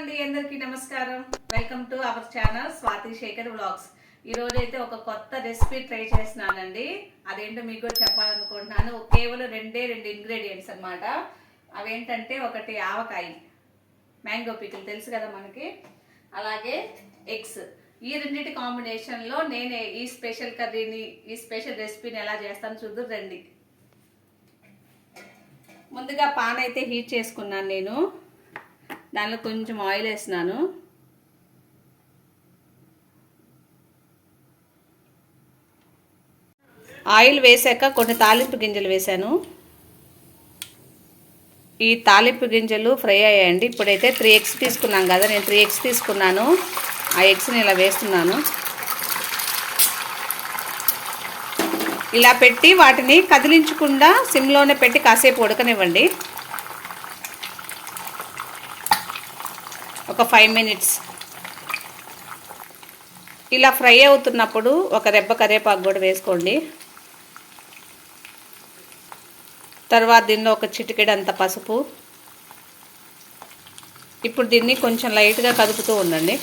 అండి అందరికి నమస్కారం. Welcome to our channel Swathi Sekhar vlogs ఈ అయితే ఒక కొత్త రెసిపీ ట్రై చేస్తున్నానండి. అదేంటో మీకు కూడా చెప్పాలనుకుంటున్నాను. కేవలం రెండే రెండు ఇంగ్రీడియంట్స్ అన్నమాట. అవేంటంటే ఒకటి ఆవకాయ మ్యాంగో పికిల్ తెలుసు కదా మనకి? అలాగే ఎగ్స్. ఈ రెండింటి కాంబినేషన్లో నేనే ఈ స్పెషల్ కర్రీని ఈ స్పెషల్ రెసిపీని ఎలా చేస్తాను చూద్దు రండి. ముందుగా పాన్ అయితే హీట్ చేసుకున్నాను నేను. దానిలో కొంచెం ఆయిల్ వేసినాను ఆయిల్ వేసాక కొన్ని తాలింపు గింజలు వేశాను. ఈ తాలింపు గింజలు ఫ్రై అయ్యాయండి. ఇప్పుడైతే త్రీ ఎగ్స్ తీసుకున్నాం కదా నేను త్రీ ఎగ్స్ తీసుకున్నాను. ఆ ఎగ్స్ని ఇలా వేస్తున్నాను. ఇలా పెట్టి వాటిని కదిలించకుండా సిమ్లోనే పెట్టి కాసేపు ఉడకనివ్వండి. ఒక ఫైవ్ మినిట్స్ ఇలా ఫ్రై అవుతున్నప్పుడు ఒక రెబ్బ కరివేపాకు కూడా వేసుకోండి. తర్వాత దీనిలో ఒక చిటికెడంత పసుపు. ఇప్పుడు దీన్ని కొంచెం లైట్గా కదుపుతూ ఉండండి.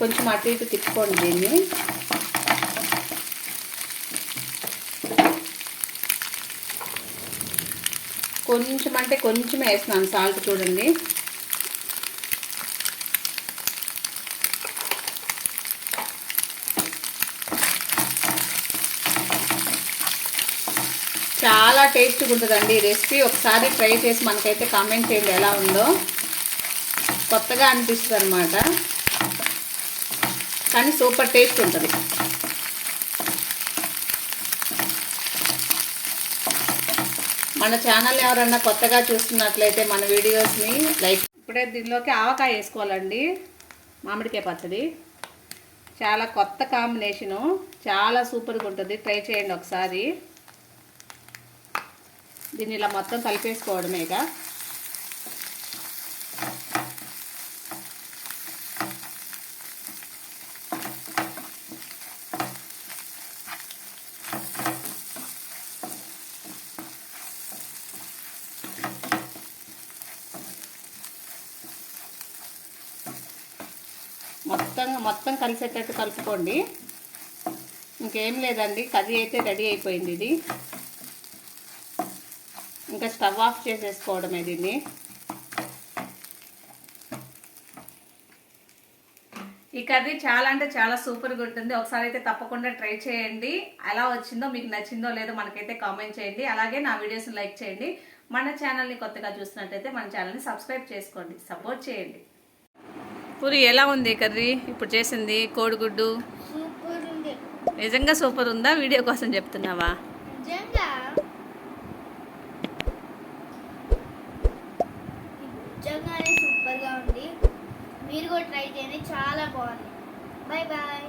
కొంచెం అటు ఇటు తిప్పుకోండి దీన్ని. కొంచెం అంటే కొంచెం వేస్తున్నాను సాల్ట్ చూడండి. చాలా టేస్ట్గా ఉంటుందండి ఈ రెసిపీ. ఒకసారి ట్రై చేసి మనకైతే కామెంట్ చేయండి ఎలా ఉందో. కొత్తగా అనిపిస్తుంది అనమాట కానీ సూపర్ టేస్ట్ ఉంటుంది. మన ఛానల్ ఎవరన్నా కొత్తగా చూస్తున్నట్లయితే మన వీడియోస్ని లైక్ ఇప్పుడే దీనిలోకి ఆవకాయ వేసుకోవాలండి. మామిడికాయ పచ్చడి. చాలా కొత్త కాంబినేషను. చాలా సూపర్గా ఉంటుంది. ట్రై చేయండి ఒకసారి. దీన్ని ఇలా మొత్తం కలిపేసుకోవడమేగా మొత్తం మొత్తం కలిసేటట్టు కలుపుకోండి. ఇంకేం లేదండి. కర్రీ అయితే రెడీ అయిపోయింది ఇది. ఇంకా స్టవ్ ఆఫ్ చేసేసుకోవడమే దీన్ని. ఈ కర్రీ చాలా అంటే చాలా సూపర్గా ఉంటుంది. ఒకసారి అయితే తప్పకుండా ట్రై చేయండి. ఎలా వచ్చిందో మీకు నచ్చిందో లేదో మనకైతే కామెంట్ చేయండి. అలాగే నా వీడియోస్ని లైక్ చేయండి. మన ఛానల్ని కొత్తగా చూసినట్టయితే మన ఛానల్ని సబ్స్క్రైబ్ చేసుకోండి. సపోర్ట్ చేయండి. పూరి ఎలా ఉంది కర్రీ? ఇప్పుడు చేసింది కోడిగుడ్డు? సూపర్ ఉంది నిజంగా సూపర్ ఉందా వీడియో కోసం చెప్తున్నావా? నిజంగానే సూపర్గా ఉంది. మీరు కూడా ట్రై చేయండి. చాలా బాగుంది. Bye bye